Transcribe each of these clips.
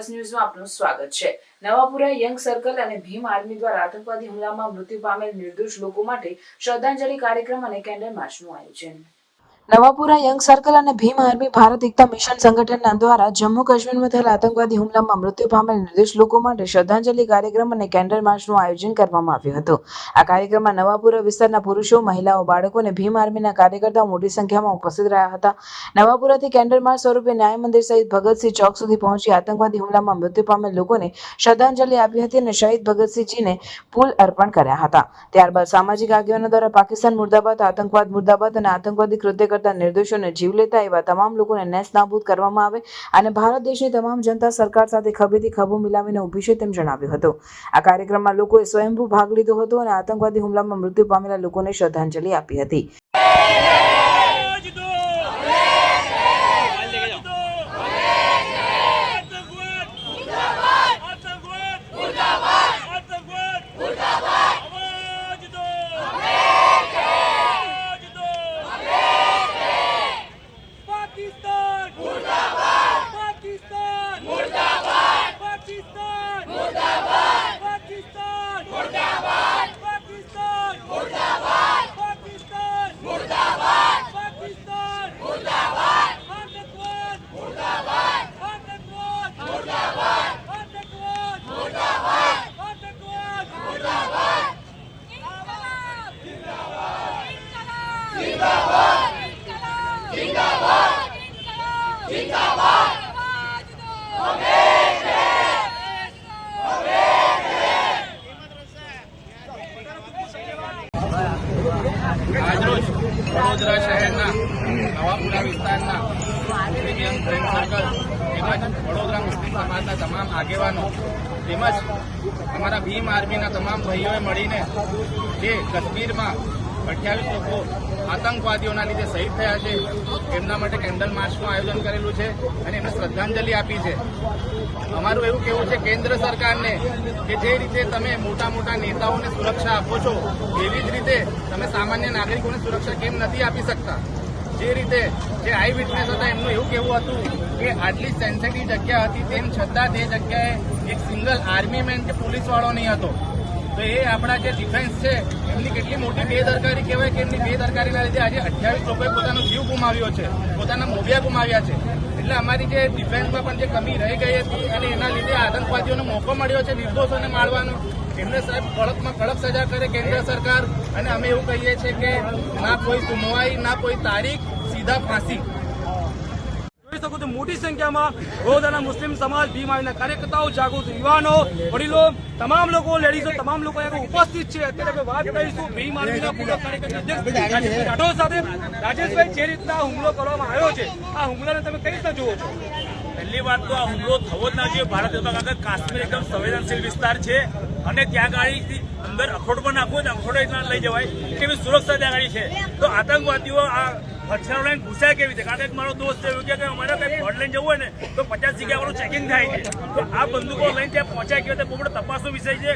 Plus ન્યૂઝમાં આપનું સ્વાગત છે. નવાપુરા યંગ સર્કલ અને ભીમ આર્મી દ્વારા આતંકવાદી હુમલામાં મૃત્યુ પામેલ નિર્દોષ લોકો માટે શ્રદ્ધાંજલિ કાર્યક્રમ અને કેન્ડલ માર્ચનું આયોજન. નવાપુરા યંગ સર્કલ અને ભીમ આર્મી ભારત એકતા મિશન સંગઠનના દ્વારા જમ્મુ કાશ્મીરમાં થયેલા આતંકવાદી હુમલામાં મૃત્યુ પામેલ નિર્દોષ લોકો માટે શ્રદ્ધાંજલિ કાર્યક્રમ અને કેન્ડલ માર્ચનું આયોજન કરવામાં આવ્યું હતું. આ કાર્યક્રમમાં નવાપુરા વિસ્તારના પુરુષો, મહિલાઓ, બાળકો અને ભીમ આર્મીના કાર્યકર્તાઓ મોટી સંખ્યામાં ઉપસ્થિત રહ્યા હતા. નવાપુરાથી કેન્ડલ માર્ચ સ્વરૂપે ન્યાય મંદિર સહિત ભગતસિંહ ચોક સુધી પહોંચી આતંકવાદી હુમલામાં મૃત્યુ પામેલ લોકોને શ્રદ્ધાંજલિ આપી હતી અને શહીદ ભગતસિંહજીને ફૂલ અર્પણ કર્યા હતા. ત્યારબાદ સામાજિક આગેવાનો દ્વારા પાકિસ્તાન મુર્દાબાદ, આતંકવાદ મુર્દાબાદ અને આતંકવાદી કૃત્ય કરતા નિર્દોષોને જીવ લેતા એવા તમામ લોકોને નેસ્ત નાબૂદ કરવામાં આવે અને ભારત દેશની તમામ જનતા સરકાર સાથે ખભેથી ખભો મિલાવીને ઊભી છે તેમ જણાવ્યું હતું. આ કાર્યક્રમમાં લોકોએ સ્વયંભૂ ભાગ લીધો હતો અને આતંકવાદી હુમલામાં મૃત્યુ પામેલા લોકોને શ્રદ્ધાંજલિ આપી હતી. આજરોજ વડોદરા શહેરના નવાપુરા વિસ્તારના તેમજ વડોદરા સમાજના તમામ આગેવાનો તેમજ અમારા ભીમ આર્મીના તમામ ભાઈઓએ મળીને જે કાશ્મીરમાં અઠ્યાવીસ લોકો આતંકવાદીઓના લીધે શહીદ થયા છે. એમના માટે કેન્ડલ માર્ચનું આયોજન કરેલું છે અને એમને શ્રદ્ધાંજલિ આપી છે. અમારું એવું કેવું છે, કેન્દ્ર સરકારને કે જે રીતે તમે મોટા મોટા નેતાઓને સુરક્ષા આપો છો, એવી જ રીતે તમે સામાન્ય નાગરિકોને સુરક્ષા કેમ નથી આપી શકતા? જે રીતે જે આઈ વિટનેસ હતા, એમનું એવું કેવું હતું કે આટલી સેન્સિટિવ જગ્યા હતી, તેમ છતાં તે જગ્યાએ એક સિંગલ આર્મી મેન કે પોલીસવાળો નહીં હતો. તો એ આપણા જે ડિફેન્સ છે, એમની કેટલી મોટી બેદરકારી કહેવાય કે એમની બેદરકારીના લીધે આજે અઠ્યાવીસ લોકોએ પોતાનો જીવ ગુમાવ્યો છે, પોતાના મોભિયા ગુમાવ્યા છે. એટલે અમારી જે ડિફેન્સમાં પણ જે કમી રહી ગઈ હતી અને એના લીધે આતંકવાદીઓનો મોકો મળ્યો છે, નિર્દોષોને મારવાનો, એમને સાહેબ કડકમાં કડક સજા કરે કેન્દ્ર સરકાર, અને અમે એવું કહીએ છીએ કે ના કોઈ સુનવાઈ ના કોઈ તારીખ, સીધા ફાંસી. મુસ્લિમ સમાજ, ભીમ આર્મીના કાર્યકર્તાઓ વડીલો, તમામ લોકો, લેડીઝો, તમામ લોકો ઉપસ્થિત છે. અત્યારે આપણે વાત કરીશું ભીમ આર્મીના જે રીતના હુમલો કરવામાં આવ્યો છે, આ હુમલાને તમે કઈ રીતના જુઓ છો? પહેલી વાત તો હુમલો થવો જ ના ભારત દેશમાં કાશ્મીર એકદમ સંવેદનશીલ વિસ્તાર છે અને ત્યાં ગાડી અંદર અખોડ પણ નાખવો જ એટલા લઈ જવાય. કેવી સુરક્ષા ત્યાં ગાડી છે. તો આતંકવાદીઓ આ હથિયારો લઈને ઘૂસ્યા કેવી રીતે? કારણ કે મારો દોસ્ત એવું કે અમારે કઈ ફળ લઈને જવું હોય ને, તો પચાસ જગ્યા ચેકિંગ થાય છે. તો આ બંદૂકો લઈને ત્યાં પહોંચાય કેવી રીતે? બહુ મોટો વિષય છે.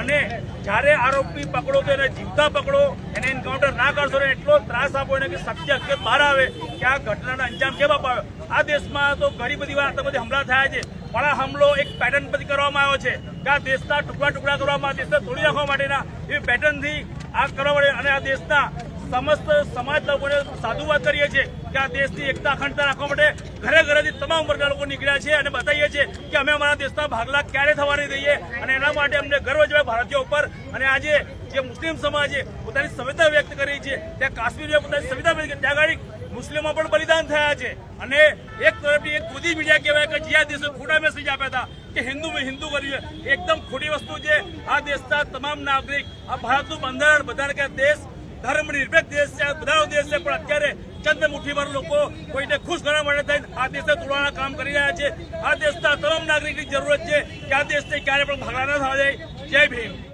અને જ્યારે આરોપી પકડો તો એને જીવતા પકડો, એને એન્કાઉન્ટર ના કરશો ને એટલો ત્રાસ આપો એને કે સત્ય હકીકત બહાર આવે કે આ ઘટનાનો અંજામ કેમ અપાયો આ દેશમાં તો ઘણી બધી વાર આતંકવાદી હમલા થયા છે. પણ આ હમલો એક પેટર્ન પરથી કરવામાં આવ્યો છે કે આ દેશના ટુકડા ટુકડા કરવામાં દેશને તોડી નાખવા માટેના એ પેટર્નથી આ કરવા અને આ દેશના સમસ્ત સમાજ લોકોને સાધુવાદ કરીએ છીએ કે આ દેશની એકતા અખંડતા રાખવા માટે ઘરે ઘરેથી તમામ વર્ગના લોકો નીકળ્યા છે અને બતાવીએ છીએ કે અમે અમારા દેશના ભાગલા ક્યારે થવા નહીં દઈએ અને એના માટે અમને ગર્વ છે ભારતીયો ઉપર. અને આજે જે મુસ્લિમ સમાજે પોતાની સંવેદના વ્યક્ત કરી છે, ત્યાં કાશ્મીરમાં પોતાની સંવેદના વ્યક્ત ત્યાં આગળ મુસ્લિમો પણ બલિદાન થયા છે. અને એક તરફથી એક ખુદી મીડિયા કહેવાય કે જે આ દેશો ખોટા મેસેજ આપ્યા હતા કે હિન્દુ મેં હિન્દુ કર્યું એકદમ ખોટી વસ્તુ છે. આ દેશના તમામ નાગરિક, આ ભારતનું બંધારણ બધા કે દેશ ધર્મ નિરપેક્ષ દેશ છે, બધાનો દેશ છે, પણ અત્યારે ચંદ મુઠ્ઠીભર લોકો કોઈને ખુશ કરવા માટે થઈને આ દેશને તોડવાના કામ કરી રહ્યા છે. આ દેશના તમામ નાગરિકની જરૂરત છે કે આ દેશને ક્યારે પણ ભાગલા ન થવા જાય જય ભીમ.